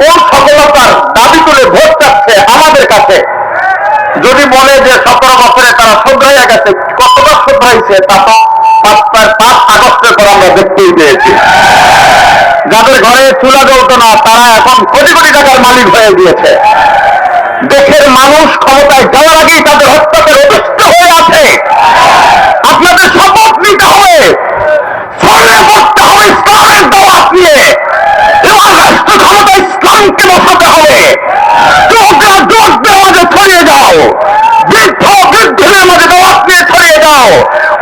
কোন সফলতার দাবি তুলে ভোট চাচ্ছে আমাদের কাছে? যদি বলে যে সতেরো বছরে তারা শুধরাইয়া গেছে কতটা শুধরাইছে তা তো পাঁচ আগস্টের পর আমরা দেখতেই পেয়েছি। যাদের ঘরে চুলা জ্বলত না, তারা এখন কোটি কোটি টাকার মালিক হয়ে গিয়েছে। দেশের মানুষ ক্ষমতায় যাওয়ার আগেই তাদের হত্যাকে অতিষ্ঠ হয়ে আছে আপনাদের শপথ নিতে হবে স্মরণে করতে হবে ইসলামের দাওয়াত নিয়ে এবার রাষ্ট্র ক্ষমতা ইসলামকে বসাতে হবে যুবকরা যুবকদের মাঝে ছড়িয়ে যাও বৃদ্ধ বৃদ্ধদের মাঝে দাওয়াত নিয়ে ছড়িয়ে যাও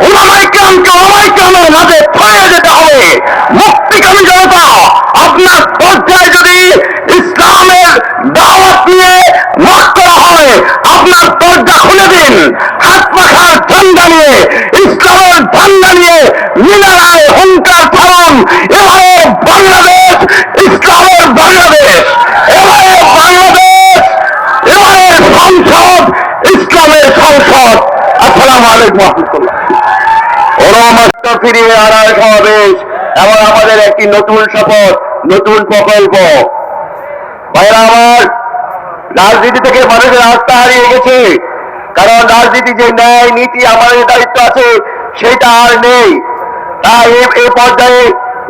ওলামাই কেরামকে ওলামাই কেরামের মাঝে ছড়িয়ে যেতে হবে মুক্তিকামী জনতা আপনার পর্যায়ে যদি ইসলামের দাওয়াত নিয়ে ওয়াক করা হয়, আপনার দরজা খুলে দিন। হাত পাখার ঠান্ডা নিয়ে, ইসলামের ঠান্ডা নিয়ে মিনারায় হুঙ্কার ছাড়ুন এবারে বাংলাদেশ, ইসলামের বাংলাদেশ। এবারে বাংলাদেশ, এবারে সংসদ, ইসলামের সংসদ। আসসালামু আলাইকুম রহমতুল্লাহ। ওরমাস্ত ফিরিয়ে আড়াই সমাবেশ এবং আমাদের একটি নতুন শপথ। নতুন প্রকল্প। আমার রাজনীতি থেকে মানুষের আস্থা হারিয়ে গেছে। কারণ রাজনীতি যে ন্যায় নীতি আমাদের দায়িত্ব আছে, সেটা আর নেই। তাই এই পর্যায়ে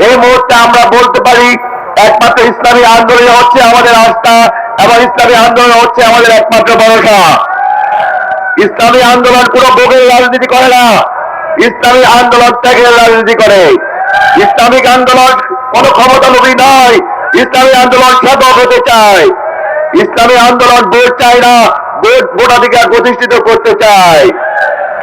এই মুহূর্তে আমরা বলতে পারি, একমাত্র ইসলামী আন্দোলন হচ্ছে আমাদের আস্থা, এবং ইসলামী আন্দোলন হচ্ছে আমাদের একমাত্র ভরসা। ইসলামী আন্দোলন কোনো ভোগের রাজনীতি করে না। ইসলামী আন্দোলন ত্যাগের রাজনীতি করে। ইসলামিক আন্দোলন কোনো ক্ষমতা লোভী নয় ইসলামী আন্দোলন সাধক হতে চায়। ইসলামী আন্দোলন ভোট চায় না, ভোট ভোটাধিকার প্রতিষ্ঠিত করতে চায়।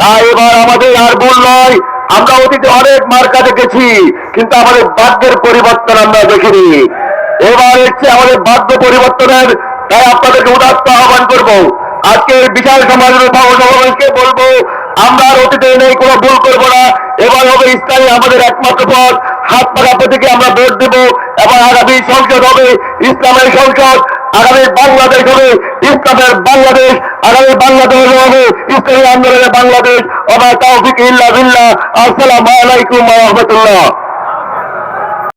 তাই এবার আমাদের আর ভুল নয় আমরা অতীতে অনেক মার্কা দেখেছি, কিন্তু আমাদের ভাগ্যের পরিবর্তন আমরা দেখিনি। এবার হচ্ছে আমাদের ভাগ্য পরিবর্তনের, তাই আপনাদেরকে উদাত্ত আহ্বান করব। আজকে বিশাল সমাজের সমাবেশকে বলব, আমরা অতীতে নেই, কোনো ভুল করব না। এবার হবে ইসলামী আমাদের একমাত্র পথ। হাত পাকা প্রতীকে আমরা ভোট দেবো। এবং আগামী সংসদ হবে ইসলামের সংসদ। আগামী বাংলাদেশ হবে ইসলামের বাংলাদেশ। আগামী বাংলাদেশ হবে ইসলামী আন্দোলনের বাংলাদেশ। আমার তৌফিক ইল্লা বিল্লাহ। আসসালামু আলাইকুম ওয়া রাহমাতুল্লাহ।